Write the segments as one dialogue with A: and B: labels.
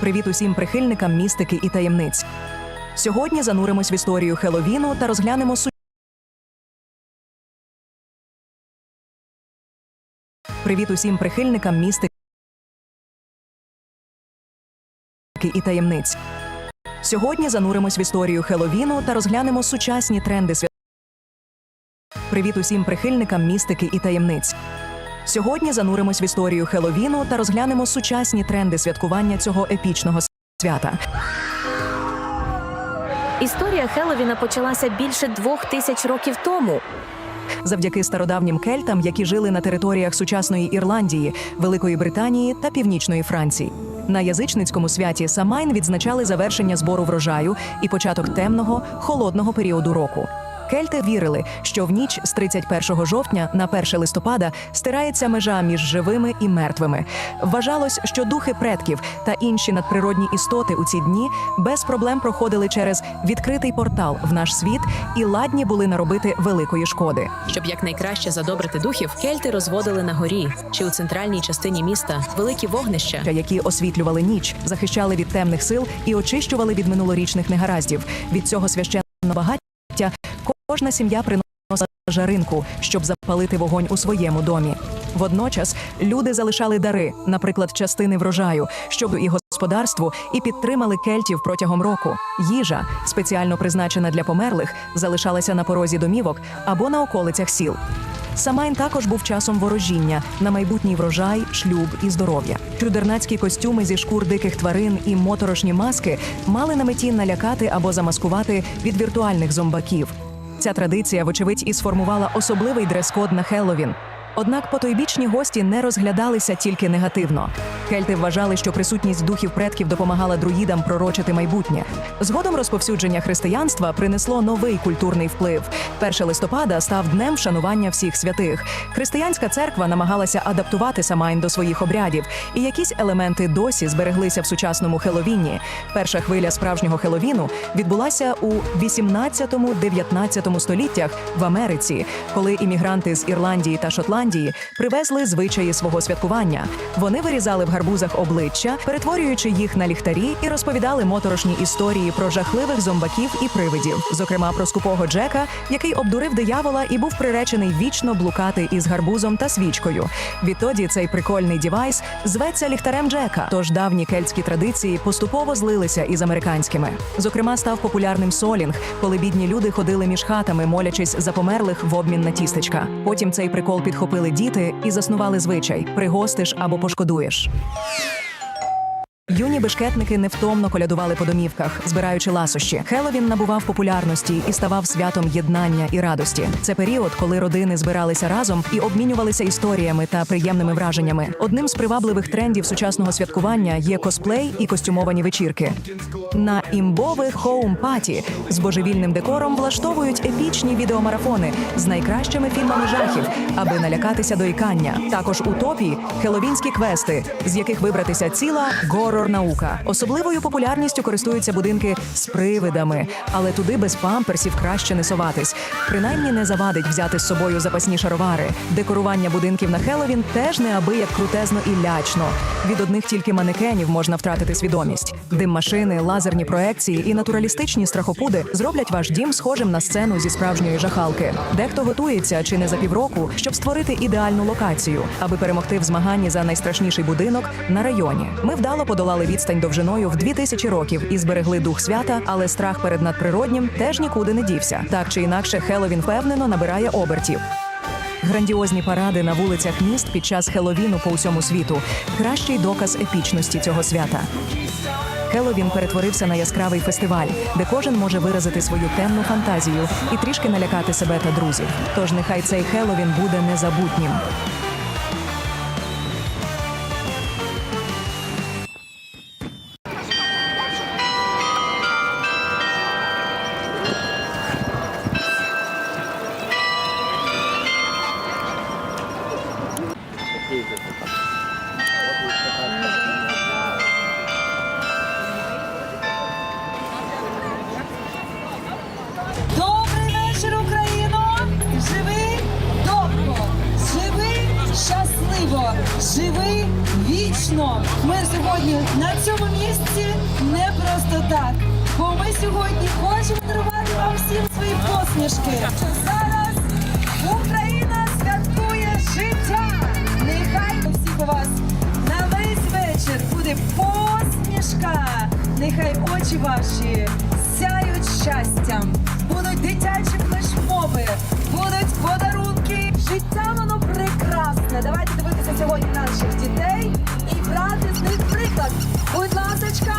A: Привіт усім прихильникам містики і таємниць. Сьогодні зануримось в історію Хеловіну та розглянемо суть. Привіт усім прихильникам містики і таємниць. Сьогодні зануримось в історію Хеловіну та розглянемо сучасні тренди свят. Привіт усім прихильникам містики і таємниць. Сьогодні зануримось в історію Хеловіну та розглянемо сучасні тренди святкування цього епічного свята.
B: Історія Хеловіна почалася більше двох тисяч років тому.
A: завдяки стародавнім кельтам, які жили на територіях сучасної Ірландії, Великої Британії та Північної Франції. На язичницькому святі Самайн відзначали завершення збору врожаю і початок темного, холодного періоду року. Кельти вірили, що в ніч з 31 жовтня на 1 листопада стирається межа між живими і мертвими. Вважалось, що духи предків та інші надприродні істоти у ці дні без проблем проходили через відкритий портал в наш світ і ладні були наробити великої шкоди.
C: Щоб якнайкраще задобрити духів, кельти розводили на горі чи у центральній частині міста великі вогнища.
A: які освітлювали ніч, захищали від темних сил і очищували від минулорічних негараздів. Від цього священного багаття кожна сім'я приносила жаринку, щоб запалити вогонь у своєму домі. Водночас люди залишали дари, наприклад, частини врожаю, щоб і господарству, і підтримали кельтів протягом року. Їжа, спеціально призначена для померлих, залишалася на порозі домівок або на околицях сіл. Самайн також був часом ворожіння на майбутній врожай, шлюб і здоров'я. Чудернацькі костюми зі шкур диких тварин і моторошні маски мали на меті налякати або замаскувати від віртуальних зомбаків. Ця традиція, вочевидь, і сформувала особливий дрес-код на Хелловін. Однак потойбічні гості не розглядалися тільки негативно. Кельти вважали, що присутність духів предків допомагала друїдам пророчити майбутнє. Згодом розповсюдження християнства принесло новий культурний вплив. 1 листопада став днем вшанування всіх святих. Християнська церква намагалася адаптувати Самайн до своїх обрядів, і якісь елементи досі збереглися в сучасному Хеловіні. Перша хвиля справжнього Хеловіну відбулася у 18-19 століттях в Америці, коли іммігранти з Ірландії та Шотландії привезли звичаї свого святкування. Вони вирізали в гарбузах обличчя, перетворюючи їх на ліхтарі, і розповідали моторошні історії про жахливих зомбаків і привидів, зокрема про скупого Джека, який обдурив диявола і був приречений вічно блукати із гарбузом та свічкою. Відтоді цей прикольний дівайс зветься ліхтарем Джека. Тож давні кельтські традиції поступово злилися із американськими. Зокрема, став популярним солінг, коли бідні люди ходили між хатами, молячись за померлих в обмін на тістечка. Потім цей прикол підхопили діти і заснували звичай: пригостиш або пошкодуєш. Юні бешкетники невтомно колядували по домівках, збираючи ласощі. Хеловін набував популярності і ставав святом єднання і радості. Це період, коли родини збиралися разом і обмінювалися історіями та приємними враженнями. Одним з привабливих трендів сучасного святкування є косплей і костюмовані вечірки. На імбових хоум-паті з божевільним декором влаштовують епічні відеомарафони з найкращими фільмами жахів, аби налякатися до ікання. Також у топі хеловінські квести, з яких вибратися ціла горор-наука. Особливою популярністю користуються будинки з привидами, але туди без памперсів краще не соватись. Принаймні не завадить взяти з собою запасні шаровари. Декорування будинків на Хеловін теж неабияк крутезно і лячно. Від одних тільки манекенів можна втратити свідомість. Дим-машини, лазерні проекції і натуралістичні страхопуди зроблять ваш дім схожим на сцену зі справжньої жахалки. Дехто готується чи не за півроку, щоб створити ідеальну локацію, аби перемогти в змаганні за найстрашніший будинок на районі. Ми вдало подолали відстань довжиною в 2000 років і зберегли дух свята, але страх перед надприроднім теж нікуди не дівся. Так чи інакше, Хеловін впевнено набирає обертів. Грандіозні паради на вулицях міст під час Хеловіну по усьому світу кращий доказ епічності цього свята. Хеловін перетворився на яскравий фестиваль, де кожен може виразити свою темну фантазію і трішки налякати себе та друзів. Тож нехай цей Хеловін буде незабутнім.
D: Щасливо! Ми сьогодні на цьому місці не просто Так, бо ми сьогодні хочемо дарувати вам всім свої посмішки. Зараз Україна святкує життя. Нехай всіх у вас на весь вечір буде посмішка. Нехай очі ваші сяють щастям. Будуть дитячі флешмоби, будуть подарунки. Життя воно прекрасне. Давайте дивитися сьогодні наших дітей брати з них приклад. Будь ласочка,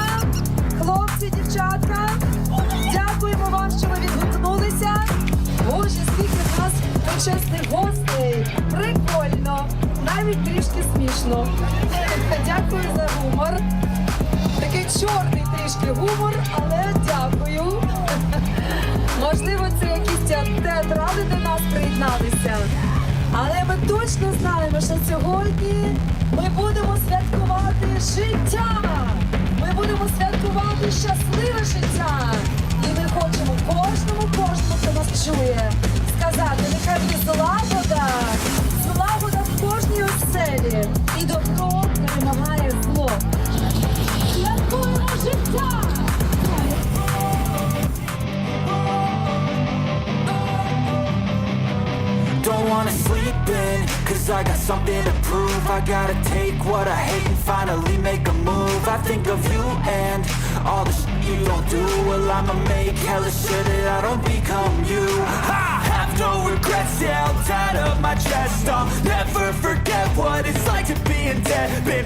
D: хлопці, дівчатка, дякуємо вам, що ви відгукнулися. Боже, скільки в нас почесних гостей. Прикольно, навіть трішки смішно. Дякую за гумор. Такий чорний трішки гумор, але дякую. Можливо, це якісь театрали до нас приєдналися. Але ми точно знаємо, що сьогодні ми будемо святкувати життя. Ми будемо святкувати щасливе життя. І ми хочемо кожному, кожному, хто нас чує, сказати, нехай буде злагода, злагода в кожній оселі.
E: Cause I got something to prove. I gotta take what I hate and finally make a move. I think of you and all the shit you don't do. Well I'ma make hella sure that I don't become you. I have no regrets, yeah, I'll tie up my chest. I'll never forget what it's like to be in debt Been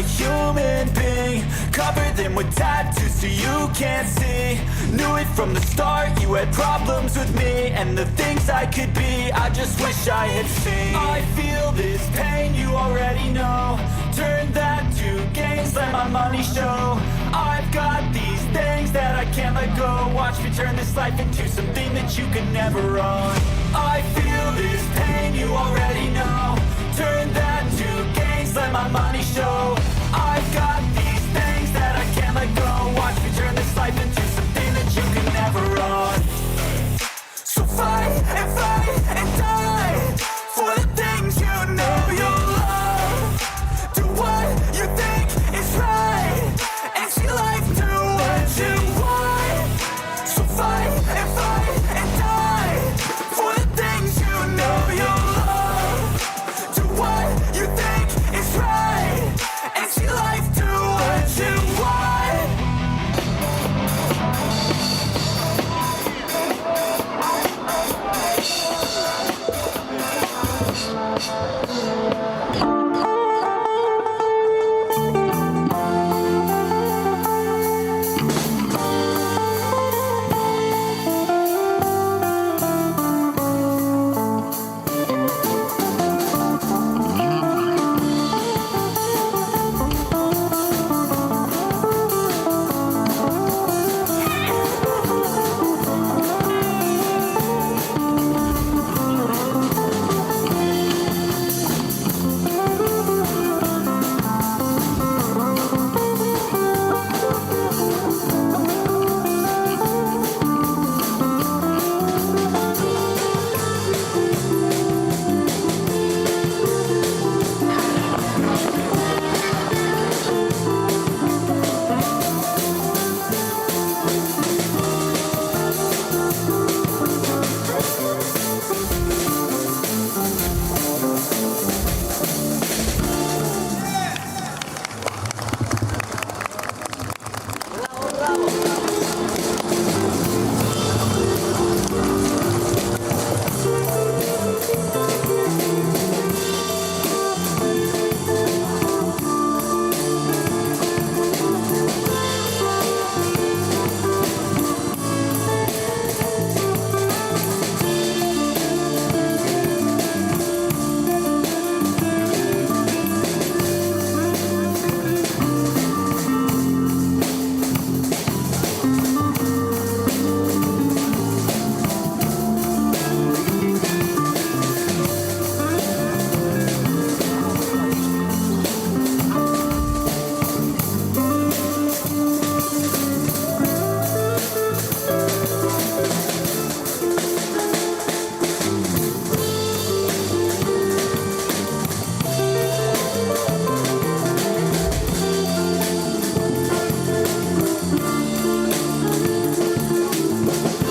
E: a human being. Cover them with tattoos so you can't see. Knew it from the start, you had problems with me. And the things I could be, I just wish I had seen. I feel this pain, you already know. Turn that to gains, let my money show. I've got these things that I can't let go. Watch me turn this life into something that you can never own. I feel this pain, you already know. Turn that to gains, let my money show. I've got